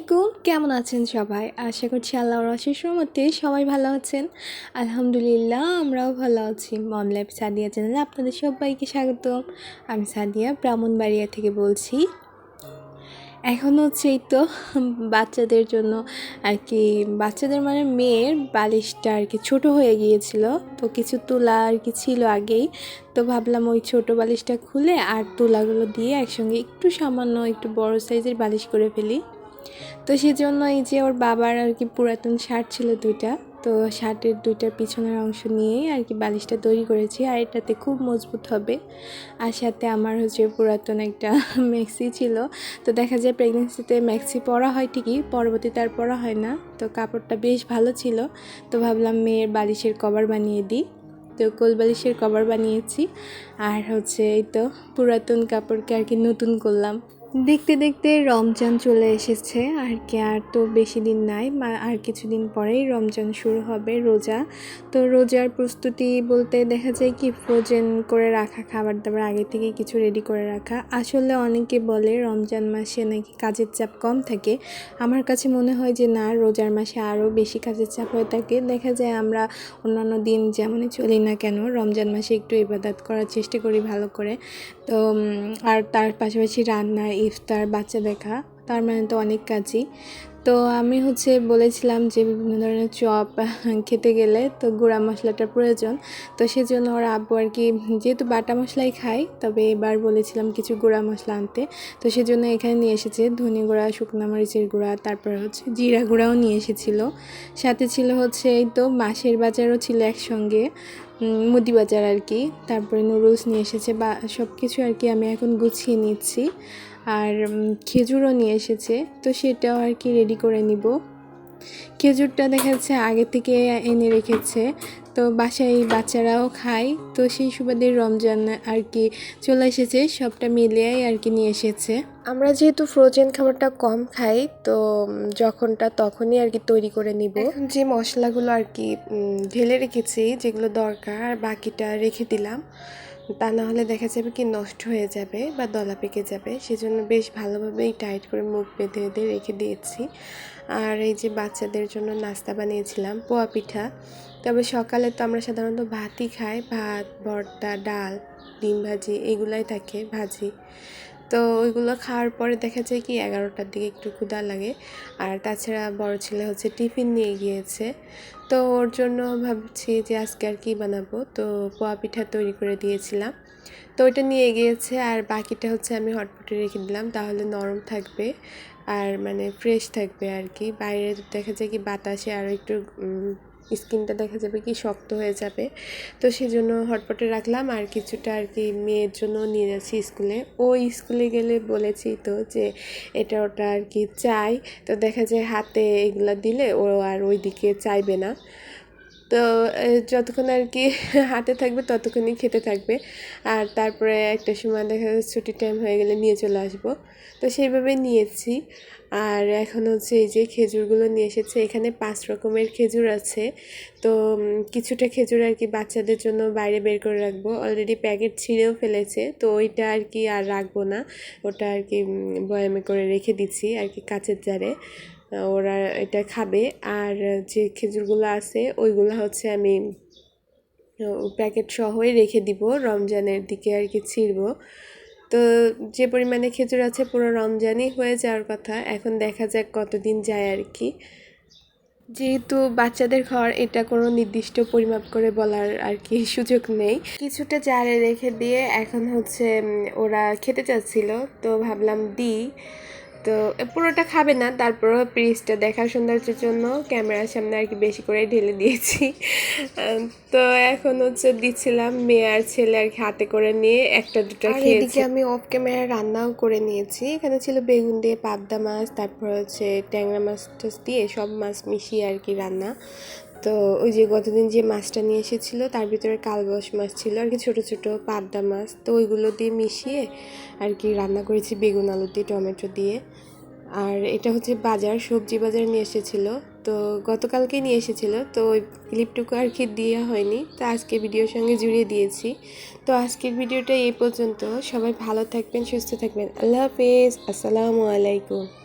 আলাইকুম। কেমন আছেন সবাই? আশা করছি আল্লাহর অশেষ রহমতে সবাই ভালো আছেন। আলহামদুলিল্লাহ, আমরাও ভালো আছি। মম লাইফ সাদিয়া চ্যানেলে আপনাদের সবাইকে স্বাগতম। আমি সাদিয়া, ব্রাহ্মণবাড়িয়া থেকে বলছি। এখন হচ্ছে তো, বাচ্চাদের জন্য আর কি, বাচ্চাদের মানে মেয়ের বালিশটা আর কি ছোটো হয়ে গিয়েছিল। তো কিছু তুলা আর কি ছিল আগেই। তো ভাবলাম ওই ছোটো বালিশটা খুলে আর তুলাগুলো দিয়ে একসঙ্গে একটু সামান্য একটু বড় সাইজের বালিশ করে ফেলি। তো সেজন্য এই যে ওর বাবার আর কি পুরাতন শার্ট ছিল দুইটা, তো শার্টের দুইটার পিছনের অংশ নিয়েই আর কি বালিশটা তৈরি করেছি আর এটাতে খুব মজবুত হবে। আর সাথে আমার হচ্ছে পুরাতন একটা ম্যাক্সি ছিল। তো দেখা যায় প্রেগনেন্সিতে ম্যাক্সি পরা হয় ঠিকই, পরবর্তীতে আর পরা হয় না। তো কাপড়টা বেশ ভালো ছিল। তো ভাবলাম মেয়ের বালিশের কভার বানিয়ে দিই। তো কোল বালিশের কভার বানিয়েছি। আর হচ্ছে এই তো পুরাতন কাপড়কে আর কি নতুন করলাম। দেখতে দেখতে রমজান চলে এসেছে, আর কি, আর তো বেশি দিন নাই আর কিছুদিন পরেই রমজান শুরু হবে রোজা। তো রোজার প্রস্তুতি বলতে দেখা যায় কি ফ্রোজেন করে রাখা খাবার দাবার আগে থেকে কিছু রেডি করে রাখা। আসলে অনেকে বলে রমজান মাসে নাকি কাজের চাপ কম থাকে। আমার কাছে মনে হয় যে না, রোজার মাসে আরও বেশি কাজের চাপ হয়ে থাকে। দেখা যায় আমরা অন্যান্য দিন যেমনই চলি না কেন, রমজান মাসে একটু ইবাদত করার চেষ্টা করি ভালো করে। তো আর তার পাশাপাশি রান্না ইফতার, বাচ্চা দেখা, তার মানে তো অনেক কাজই। তো আমি হচ্ছে বলেছিলাম যে বিভিন্ন ধরনের চপ খেতে গেলে তো গুঁড়া মশলাটার প্রয়োজন। তো সেজন্য ওর আব্বু আর কি, যেহেতু বাটা মশলাই খাই তবে এবার বলেছিলাম কিছু গুঁড়া মশলা আনতে। তো সেজন্য এখানে নিয়ে এসেছে ধনে গুঁড়া, শুকনো মরিচের গুঁড়া, তারপর হচ্ছে জিরা গুঁড়াও নিয়ে এসেছিল। সাথে ছিল হচ্ছে এই তো মাসের বাজারও ছিল একসঙ্গে মুদি বাজার আর কি। তারপরে নুডলস নিয়ে এসেছে বা সব কিছু আর কি আমি এখন গুছিয়ে নিচ্ছি। আর খেজুরও নিয়ে এসেছে তো সেটাও আর কি রেডি করে নিব। খেজুরটা দেখা যাচ্ছে আগে থেকে এনে রেখেছে তো বাসায় বাচ্চারাও খায় তো সেই সুবাদে রমজান আর কি চলে এসেছে সবটা মিলিয়েই আর কি নিয়ে এসেছে। আমরা যেহেতু ফ্রোজেন খাবারটা কম খাই তো যখনটা তখনই আর কি তৈরি করে নিব। যে মশলাগুলো আর কি ঢেলে রেখেছি যেগুলো দরকার আর বাকিটা রেখে দিলাম। তা না হলে দেখা যাবে কি নষ্ট হয়ে যাবে বা দলা পেকে যাবে। সেজন্য বেশ ভালোভাবেই টাইট করে মুখ বেঁধে বেঁধে রেখে দিয়েছি। আর এই যে বাচ্চাদের জন্য নাস্তা বানিয়েছিলাম, পোয়া পিঠা। তবে সকালে তো আমরা সাধারণত ভাতই খাই, ভাত, ভর্তা, ডাল, ডিম ভাজি, এগুলাই থাকে, ভাজি। তো ওইগুলো খাওয়ার পরে দেখা যায় কি এগারোটার দিকে একটু ক্ষুধা লাগে। আর তাছাড়া বড় ছেলে হচ্ছে টিফিন নিয়ে গিয়েছে। তো ওর জন্য ভাবছি যে আজকে আর কী বানাবো। তো পোয়া পিঠা তৈরি করে দিয়েছিলাম। তো ওইটা নিয়ে গিয়েছে আর বাকিটা হচ্ছে আমি হটপটে রেখে দিলাম। তাহলে নরম থাকবে আর মানে ফ্রেশ থাকবে আর কি। বাইরে দেখা যায় কি বাতাসে আরও একটু স্কিনটা দেখা যাবে কি শক্ত হয়ে যাবে। তো সেই জন্য হটপটে রাখলাম আর কিছুটা আর কি মেয়ের জন্য নিয়ে যাচ্ছি স্কুলে। ও স্কুলে গেলে বলেছি তো যে এটা ওটা আর কি চাই। তো দেখা যায় হাতে এগুলো দিলে ও আর ওই দিকে চাইবে না। তো যতক্ষণ আর কি হাতে থাকবে ততক্ষণই খেতে থাকবে। আর তারপরে একটা সময় দেখা যাচ্ছে ছুটির টাইম হয়ে গেলে নিয়ে চলে আসব। তো সেইভাবে নিয়েছি। আর এখন হচ্ছে এই যে খেজুরগুলো নিয়ে এসেছে, এখানে পাঁচ রকমের খেজুর আছে। তো কিছুটা খেজুর আর কি বাচ্চাদের জন্য বাইরে বের করে রাখব। অলরেডি প্যাকেট ছিঁড়েও ফেলেছে, তো ওইটা আর কি আর রাখব না। ওটা আর কি বয়ামে করে রেখে দিচ্ছি আর কি কাচের জারে। ওরা এটা খাবে। আর যে খেজুরগুলো আছে, ওইগুলো হচ্ছে আমি প্যাকেট সহই রেখে দিব, রমজানের দিকে আর কি ছিঁড়বো। তো, যে পরিমাণে খেজুর আছে, পুরো রমজানই হয়ে যাওয়ার কথা। এখন দেখা যাক কতদিন যায় আর কি। যেহেতু বাচ্চাদের ঘর এটা কোনো নির্দিষ্ট পরিমাপ করে বলার আর কি সুযোগ নেই। কিছুটা জারে রেখে দিয়ে এখন হচ্ছে ওরা খেতে চাচ্ছিল। তো ভাবলাম দিই। তো পুরোটা খাবে না তারপরও পিসটা দেখার সৌন্দর্যের জন্য ক্যামেরার সামনে আর কি বেশি করে ঢেলে দিয়েছি। তো এখন হচ্ছে দিচ্ছিলাম মেয়ে আর ছেলে আর কি হাতে করে নিয়ে একটা দুটো খেয়েছি। আমি অফ ক্যামেরা রান্নাও করে নিয়েছি। এখানে ছিল বেগুন দিয়ে পাবদা মাছ তারপর হচ্ছে ট্যাংরা মাছ টাছ দিয়ে সব মাছ মিশিয়ে আর কি রান্না। তো ওই যে গতদিন যে মাছটা নিয়ে এসেছিল, তার ভিতরে কালবাস মাছ ছিল, আর কি ছোটো ছোটো পাবদা মাছ। তো ওইগুলো দিয়ে মিশিয়ে আর কি রান্না করেছি বেগুন, আলু দিয়ে, টমেটো দিয়ে। আর এটা হচ্ছে বাজার, সবজি বাজার নিয়ে এসেছিল। তো গতকালকেই নিয়ে এসেছিল, তো ওই ক্লিপটুকু আর কি দেওয়া হয়নি। তো আজকে ভিডিওর সঙ্গে জুড়ে দিয়েছি। তো আজকের ভিডিওটা এই পর্যন্ত। সবাই ভালো থাকবেন, সুস্থ থাকবেন। আল্লাহ হাফেজ। আসসালামু আলাইকুম।